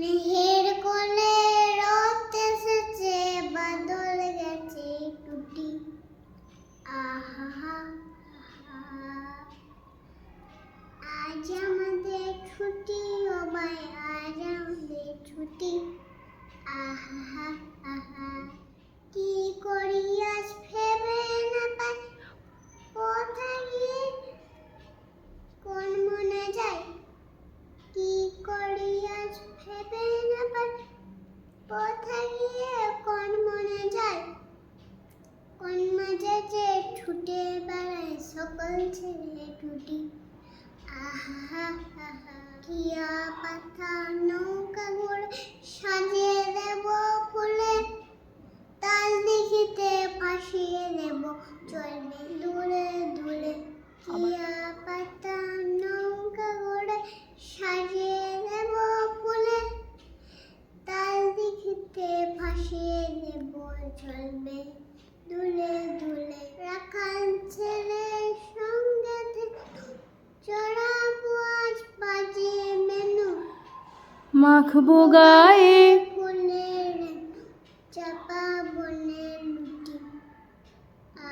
মেহের কোলে রথ এসেছে, বাদল গেছে টুটি। আহা আজ আমাদের ছুটি, ও ভাই, আজ আমাদের ছুটি। আহা আহা কি করি আজ ভেবে না পাই। কোথায় গিয়ে, কোন মনে যায় কি করি আজ ভেবে না পাই কোথায় গিয়ে কোন মনে যায় কোন মাঝে যে ছুটে বেড়ায় সকল ছেলে টুটি আহা আহা কিয়া পাতা নৌকা ঘুরে সাজিয়ে দেব ফুলে তাল দেখিতে ফাঁসিয়ে দেব চলবে দূরে ফাঁসিয়ে দেব দুলে দুলে রাখাল ছেলে সঙ্গে চড়াবো আজ বাজিয়ে মেনু। মাখবো গায়ে। ফুলের চাপা লুটি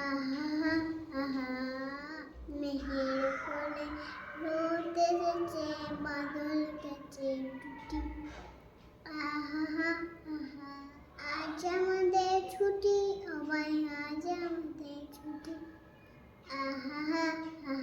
আহা আহা মেহের কোলে রোদ এসেছে বাদল গেছে টুটি tudo. Ah, ah, ah.